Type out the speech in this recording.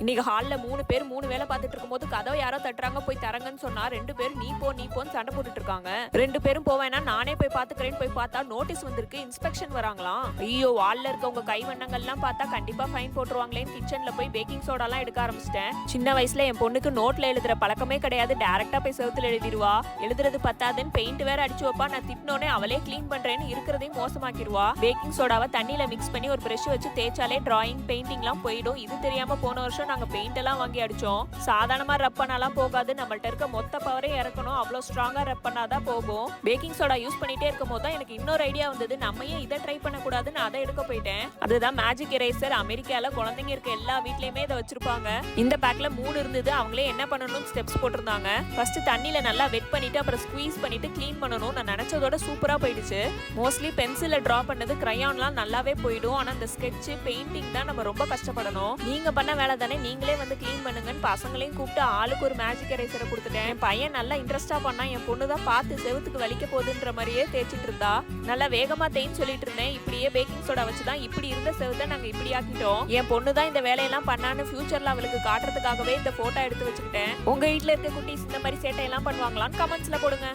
இன்னைக்கு ஹாலில் மூணு பேர் மூணு வேலை பார்த்துட்டு இருக்கும்போது கதவை யாரோ தட்டுறாங்க போய் தரங்கன்னு சொன்னா ரெண்டு பேர் நீ போ நீ போன்னு சண்டை போட்டுட்டு இருக்காங்க. ரெண்டு பேரும் போவேன்னா நானே போய் பார்த்துக்கிறேன்னு போய் பார்த்தா நோட்டீஸ் வந்திருக்கு இன்ஸ்பெக்ஷன் வராங்களாம். ஐயோ வால்ல இருக்கவங்க கைவண்ணங்கள்லாம் பார்த்தா கண்டிப்பா ஃபைன் போட்டுருவாங்களேன்னு கிச்சன்ல போய் பேக்கிங் சோடாலாம் எடுக்க ஆரம்பிச்சிட்டேன். சின்ன வயசுல என் பொண்ணுக்கு நோட்ல எழுதுற பழக்கமே கிடையாது. டேரக்டா போய் செவத்துல எழுதிடுவா எழுதுறது பத்தாதுன்னு பெயிண்ட் வேற அடிச்சு வைப்பா. நான் திட்டினோனே அவளே க்ளீன் பண்றேன்னு இருக்கிறதையும் மோசமாக்கிடுவா பேக்கிங் சோடாவை தண்ணியில மிக்ஸ் பண்ணி ஒரு பிரஷ் வச்சு தேய்ச்சாலே டிராயிங் பெயிண்டிங்லாம் போயிடும். இது தெரியாம போன வருஷம் நாங்க பெயிண்ட் எல்லாம் வாங்கி அடிச்சோம். சாதாரணமா ரப் பண்ணாலாம் போகாது. நம்மள்ட்ட இருக்க மொத்த பவரே இறக்கணும். அவ்வளோ ஸ்ட்ராங்கா ரப் பண்ணாதான் போகும். பேக்கிங் சோடா யூஸ் பண்ணிட்டே இருக்கும் போது தான் எனக்கு இன்னொரு ஐடியா வந்தது. நம்ம ஏன் இதை ட்ரை பண்ணக்கூடாதுன்னு அதை எடுக்க போயிட்டேன். அதுதான் மேஜிக் எரேசர் அமெரிக்கால குழந்தைங்க இருக்க எல்லா வீட்லயுமே இதை வச்சிருப்பாங்க. இந்த பேக்ல மூணு இருந்தது. அவங்களே என்ன பண்ணணும் ஸ்டெப்ஸ் போட்டிருந்தாங்க. ஃபர்ஸ்ட் தண்ணியில நல்லா வெட் பண்ணிட்டு அப்புறம் ஸ்குவீஸ் பண்ணிட்டு க்ளீன் பண்ணணும் நான் நினைச்சதோட சூப்பரா போயிடுச்சு. மோஸ்ட்லி பென்சிலில் டிரா பண்ணது கிரையான்லாம் நல்லாவே போயிடும். ஆனா இந்த ஸ்கெட்ச் பெயிண்டிங் தான் நம்ம ரொம்ப கஷ்டப்படணும். நீங்க பண்ண வேலை தானே நீங்களே வந்து க்ளீன் பண்ணுங்கன்னு பசங்களையும் கூப்பிட்டு ஆளுக்கு ஒரு மேஜிக் எரேசரை கொடுத்துட்டேன். என் பையன் நல்லா இன்ட்ரெஸ்டாக பண்ணால் என் பொண்ணு தான் பார்த்து செவத்துக்கு வலிக்க போகுதுன்ற மாதிரியே தேய்ச்சிட்டு இருந்தா. நல்லா வேகமாக தேய்ன்னு சொல்லிட்டு இருந்தேன். இப்படியே பேக்கிங் சோடா வச்சு தான் இப்படி இருந்த செவத்தை நாங்கள் இப்படி ஆக்கிட்டோம். என் பொண்ணு தான் இந்த வேலையெல்லாம் பண்ணான்னு ஃபியூச்சரில் அவளுக்கு காட்டுறதுக்காகவே இந்த ஃபோட்டோ எடுத்து வச்சுக்கிட்டேன். உங்கள் வீட்டில் இருக்க குட்டீஸ் இந்த மாதிரி சேட்டை எல்லாம் பண்ணுவாங்களான்னு கமெண்ட்ஸில் போடுங்க.